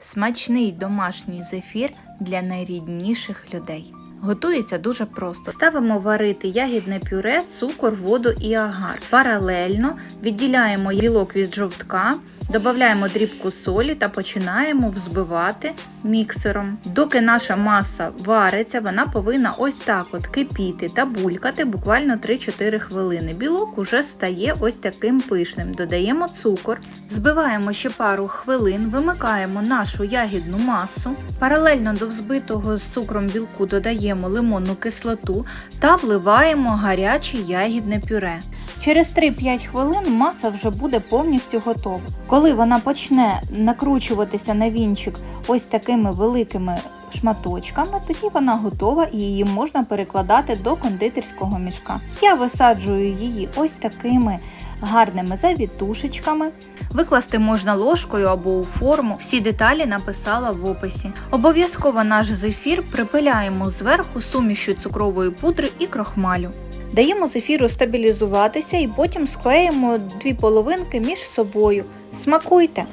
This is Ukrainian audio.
смачний домашній зефір для найрідніших людей. Готується дуже просто. Ставимо варити ягідне пюре, цукор, воду і агар. Паралельно відділяємо білок від жовтка, додаємо дрібку солі та починаємо взбивати міксером. Доки наша маса вариться, вона повинна ось так от кипіти та булькати буквально 3-4 хвилини. Білок уже стає ось таким пишним. Додаємо цукор, взбиваємо ще пару хвилин, вимикаємо нашу ягідну масу. Паралельно до взбитого з цукром білку додаємо лимонну кислоту та вливаємо гаряче ягідне пюре. Через 3-5 хвилин маса вже буде повністю готова. Коли вона почне накручуватися на вінчик ось такими великими шматочками, тоді вона готова і її можна перекладати до кондитерського мішка. Я висаджую її ось такими гарними завітушечками. Викласти можна ложкою або у форму. Всі деталі написала в описі. Обов'язково наш зефір припиляємо зверху сумішю цукрової пудри і крохмалю. Даємо зефіру стабілізуватися і потім склеїмо дві половинки між собою. Смакуйте!